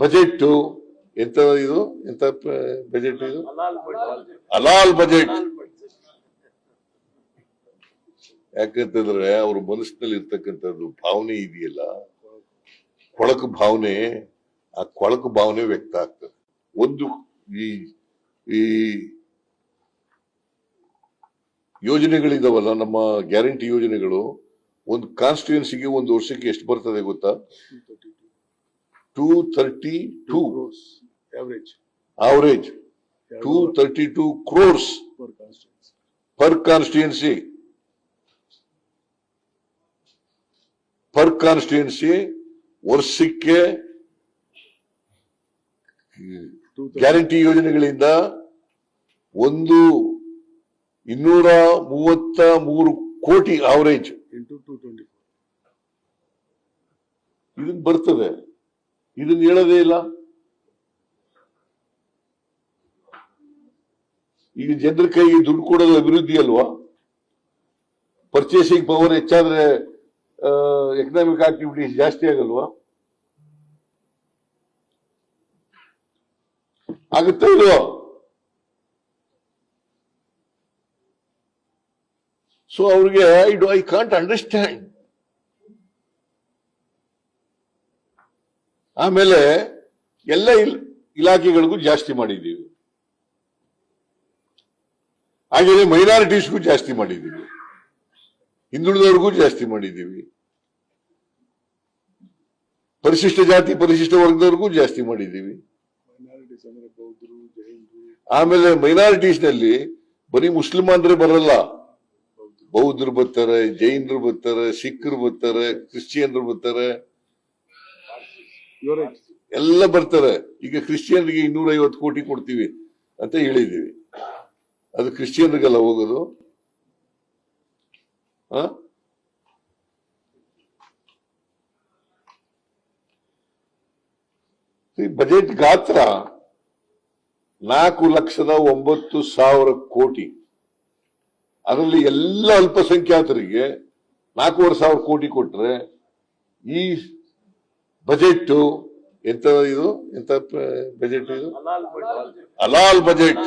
Budget ಎಂತ ಇದು? ಎಂತ ಬಜೆಟ್ ಇದು? ಅಲಾಲ್ ಬಜೆಟ್. ಯಾಕಂತಂದ್ರೆ ಅವ್ರ ಮನಸ್ಸಿನಲ್ಲಿ ಇರ್ತಕ್ಕಂಥದ್ದು ಭಾವನೆ ಇದೆಯಲ್ಲ, ಕೊಳಕು ಭಾವನೆ, ಆ ಕೊಳಕು ಭಾವನೆ ವ್ಯಕ್ತ ಆಗ್ತದೆ. ಒಂದು ಈ ಈ ಯೋಜನೆಗಳಿದಾವಲ್ಲ, ನಮ್ಮ ಗ್ಯಾರಂಟಿ ಯೋಜನೆಗಳು, ಒಂದು ಕಾನ್ಸ್ಟಿಟ್ಯೂನ್ಸಿಗೆ ಒಂದು ವರ್ಷಕ್ಕೆ ಎಷ್ಟು ಬರ್ತದೆ ಗೊತ್ತಾ? Two thirty two average. Average two thirty two crores per constituency. Per constituency per constituency ವರ್ಷಕ್ಕೆ ಗ್ಯಾರಂಟಿ ಯೋಜನೆಗಳಿಂದ ಒಂದು ಇನ್ನೂರ ಮೂವತ್ತ ಮೂರು ಕೋಟಿ ಆವರೇಜ್ ಇಂಟು two twenty-four. ಇದನ್ ಬರ್ತದೆ. ಇದನ್ನ ಹೇಳೋದೇ ಇಲ್ಲ. ಈಗ ಜನರ ಕೈಗೆ ದುಡ್ಡು ಕೊಡೋದು ಅಭಿವೃದ್ಧಿ ಅಲ್ವಾ? ಪರ್ಚೇಸಿಂಗ್ ಪವರ್ ಹೆಚ್ಚಾದ್ರೆ ಎಕನಾಮಿಕ್ ಆಕ್ಟಿವಿಟೀಸ್ ಜಾಸ್ತಿ ಆಗಲ್ವಾ? ಆಗುತ್ತಾ ಇಲ್ವೋ? ಸೊ ಅವ್ರಿಗೆ I do I can't understand ಆಮೇಲೆ ಎಲ್ಲ ಇಲ್- ಇಲಾಖೆಗಳಿಗೂ ಜಾಸ್ತಿ ಮಾಡಿದ್ದೀವಿ. ಹಾಗೆಯೇ ಮೈನಾರಿಟೀಸ್ಗೂ ಜಾಸ್ತಿ ಮಾಡಿದ್ದೀವಿ. ಹಿಂದುಳಿದವ್ರಿಗೂ ಜಾಸ್ತಿ ಮಾಡಿದ್ದೀವಿ. ಪರಿಶಿಷ್ಟ ಜಾತಿ, ಪರಿಶಿಷ್ಟ ವರ್ಗದವ್ರಿಗೂ ಜಾಸ್ತಿ ಮಾಡಿದ್ದೀವಿ. ಅಂದ್ರೆ ಆಮೇಲೆ ಮೈನಾರಿಟೀಸ್ನಲ್ಲಿ ಬರೀ ಮುಸ್ಲಿಮಾನ್ರೆ ಬರಲ್ಲ. ಬೌದ್ಧರು ಬರ್ತಾರೆ, ಜೈನರು ಬರ್ತಾರೆ, ಸಿಖ್ರು ಬರ್ತಾರೆ, ಕ್ರಿಶ್ಚಿಯನ್ರು ಬರ್ತಾರೆ. ಎಲ್ಲ ಬರ್ತಾರೆ. ಈಗ ಕ್ರಿಶ್ಚಿಯನ್ರಿಗೆ ಇನ್ನೂರ ಐವತ್ತು ಕೋಟಿ ಕೊಡ್ತೀವಿ ಅಂತ ಹೇಳಿದೀವಿ ಅದು ಕ್ರಿಶ್ಚಿಯನ್ರಿಗೆಲ್ಲ ಹೋಗೋದು. ಬಜೆಟ್ ಗಾತ್ರ ನಾಲ್ಕು ಲಕ್ಷದ ಒಂಬತ್ತು ಸಾವಿರ ಕೋಟಿ. ಅದರಲ್ಲಿ ಎಲ್ಲ ಅಲ್ಪಸಂಖ್ಯಾತರಿಗೆ ನಾಲ್ಕೂವರೆ ಸಾವಿರ ಕೋಟಿ ಕೊಟ್ರೆ ಈ ಬಜೆಟ್ ಎಂತ ಇದು? ಎಂತ ಬಜೆಟ್ ಇದು? ಅಲಾಲ್ ಬಜೆಟ್.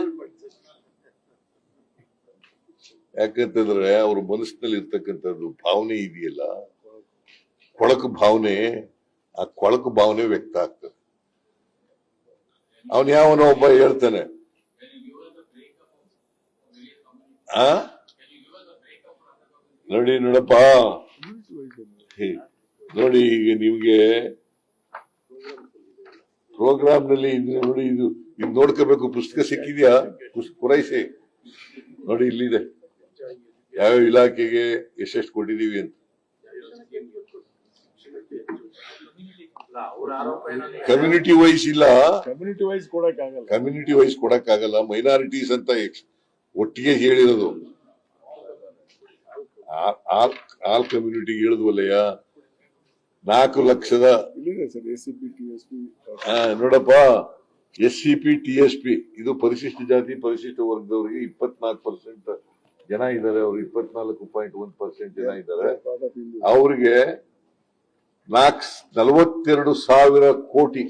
ಯಾಕಂತಂದ್ರೆ ಅವ್ರ ಮನಸ್ಸಿನಲ್ಲಿ ಇರ್ತಕ್ಕಂಥದ್ದು ಭಾವನೆ ಇದೆಯಲ್ಲ? ಕೊಳಕು ಭಾವನೆ, ಆ ಕೊಳಕು ಭಾವನೆ ವ್ಯಕ್ತ ಆಗ್ತದೆ. ಅವನ್ ಯಾವನೋ ಒಬ್ಬ ಹೇಳ್ತಾನೆ. ಆ? ನೋಡಿ ನೋಡಪ್ಪ. ನೋಡಿ ಈಗ ನಿಮ್ಗೆ ಪ್ರೋಗ್ರಾಮ್ನಲ್ಲಿ ನೋಡಿ ಇದು ಇದು ನೋಡ್ಕೋಬೇಕು. ಪುಸ್ತಕ ಸಿಕ್ಕಿದ್ಯಾ? ಪೂರೈಸಿ. ನೋಡಿ ಇಲ್ಲಿದೆ. ಯಾವ ಇಲಾಖೆಗೆ ಎಷ್ಟೆಷ್ಟು ಕೊಟ್ಟಿದೀವಿ ಅಂತ. ಕಮ್ಯುನಿಟಿ ವೈಸ್ ಇಲ್ಲ. ಕಮ್ಯುನಿಟಿ ವೈಸ್ ಕೊಡಕ್ ಆಗಲ್ಲ. ಕಮ್ಯುನಿಟಿ ವೈಸ್ ಕೊಡಕ್ಕಾಗಲ್ಲ. ಮೈನಾರಿಟೀಸ್ ಅಂತ ಒಟ್ಟಿಗೆ ಹೇಳಿರೋದು. ಆಲ್ ಆಲ್ ಕಮ್ಯುನಿಟಿ ಹೇಳಿದ್ವಲ್ಲಯ್ಯ? ನಾಲ್ಕು ಲಕ್ಷದ ನೋಡಪ್ಪ S C P T S P ಇದು ಪರಿಶಿಷ್ಟ ಜಾತಿ ಪರಿಶಿಷ್ಟ ವರ್ಗದವರಿಗೆ ಇಪ್ಪತ್ನಾಲ್ಕು ಪರ್ಸೆಂಟ್ ಜನ ಇದ್ದಾರೆ ಅವರು ಇಪ್ಪತ್ನಾಲ್ಕು ಪಾಯಿಂಟ್ ಒಂದ್ ಪರ್ಸೆಂಟ್ ಜನ ಇದ್ದಾರೆ. ಅವರಿಗೆ ನಾಲ್ಕು ನಲವತ್ತೆರಡು ಸಾವಿರ ಕೋಟಿ